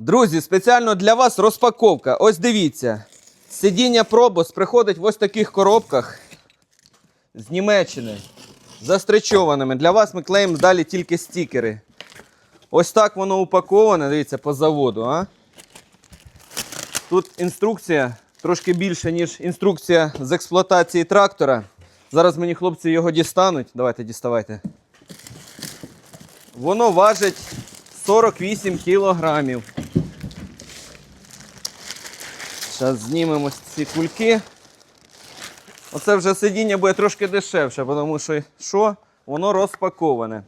Друзі, спеціально для вас розпаковка. Ось дивіться. Сидіння Пробос приходить в ось таких коробках з Німеччини. Застречованими. Для вас ми клеїмо далі тільки стікери. Ось так воно упаковане, дивіться, по заводу. А? Тут інструкція трошки більше, ніж інструкція з експлуатації трактора. Зараз мені хлопці його дістануть. Давайте діставайте. Воно важить 48 кілограмів. Зараз знімемо ці кульки. Оце вже сидіння буде трошки дешевше, тому що що? Воно розпаковане.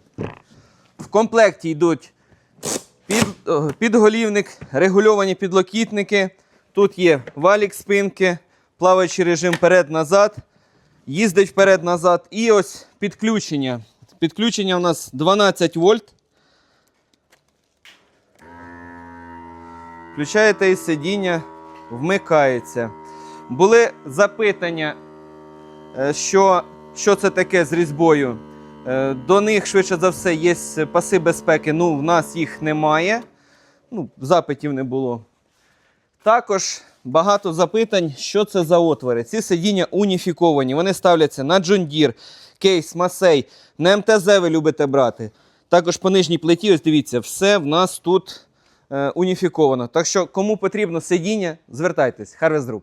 В комплекті йдуть під, підголівник, регульовані підлокітники. Тут є валік спинки, плаваючий режим вперед-назад, їздить вперед-назад. І ось підключення. Підключення у нас 12 вольт. Включаєте і сидіння, вмикається. Були запитання, е, що, що це таке з різьбою. Е, До них, швидше за все, є паси безпеки. Ну, в нас їх немає. Ну, запитів не було. Також багато запитань, що це за отвори. Ці сидіння уніфіковані. Вони ставляться на Deere, кейс, масей, на МТЗ ви любите брати. Також по нижній плиті, ось дивіться, все в нас тут уніфіковано. Так що, кому потрібно сидіння, звертайтесь. Harvest Group.